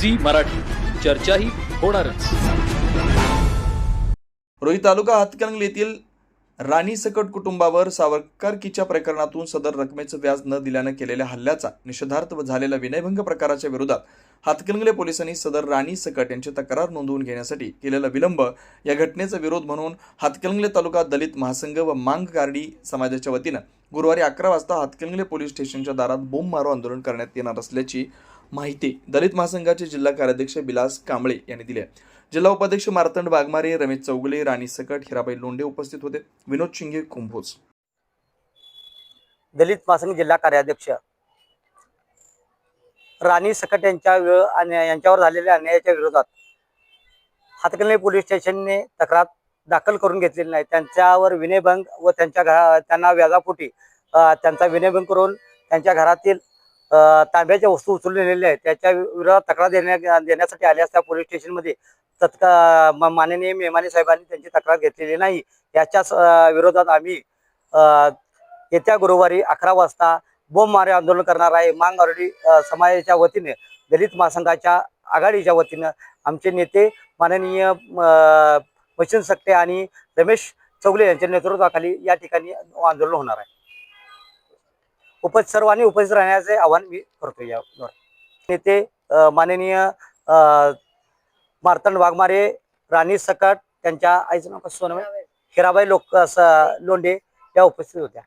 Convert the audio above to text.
Zee Marathi. चर्चाही होणारच. रोही तालुका हातकणंगले येथील राणी सकट कुटुंबावर सावरकारकीच्या प्रकरणातून सदर रकमेचं व्याज न दिल्यानं केलेल्या हल्ल्याचा निषेधार्थ झालेल्या विनयभंग प्रकाराच्या विरोधात हातकणंगले पोलिसांनी सदर राणी सकट यांची तक्रार नोंदवून घेण्यासाठी केलेला विलंब या घटनेचा विरोध म्हणून हातकणंगले तालुका दलित महासंघ व मांग गार्डी समाजाच्या वतीनं गुरुवारी अकरा वाजता हातकणंगले पोलीस स्टेशनच्या दारात बोंब मारो आंदोलन करण्यात येणार असल्याची माहिती दलित महासंघाचे जिल्हा कार्याध्यक्ष बिलास कांबळे यांनी दिली आहे. जिल्हा उपाध्यक्ष मार्तंड वाघमारे रमेश चौगुले राणी सकट हिराबाई लोंढे उपस्थित होते. विनोद शिंगे कुंभोज. दलित महासंघ जिल्हा कार्याध्यक्ष. राणी सकट यांच्या यांच्यावर झालेल्या अन्यायाच्या विरोधात हातकणंगले पोलीस स्टेशनने तक्रार दाखल करून घेतलेली नाही. त्यांच्यावर विनयभंग व त्यांच्या घरा त्यांना व्याजापोटी त्यांचा विनयभंग करून त्यांच्या घरातील तांब्याच्या वस्तू उचलून नेलेल्या आहेत. त्याच्या विरोधात तक्रार देण्या देण्यासाठी आल्या असता पोलीस स्टेशनमध्ये तत्का म- माननीय मेमाने साहेबांनी त्यांची तक्रार घेतलेली नाही. याच्याच विरोधात आम्ही येत्या गुरुवारी अकरा वाजता बोंब मारे आंदोलन करणार आहे. मांग आरडी समाजाच्या वतीने दलित महासंघाच्या आघाडीच्या वतीनं आमचे नेते माननीय अ, मशीन सक्ते आणि रमेश चौगले यांच्या नेतृत्वाखाली या ठिकाणी आंदोलन होणार आहे. उपस्थित सर्वांनी उपस्थित राहण्याचे आवाहन मी करतो यावर. नेते माननीय मार्तंड वाघमारे राणी सकट त्यांच्या आईचं नाव कसं सोनम हिराबाई लोक लोंडे लोंढे या उपस्थित होत्या.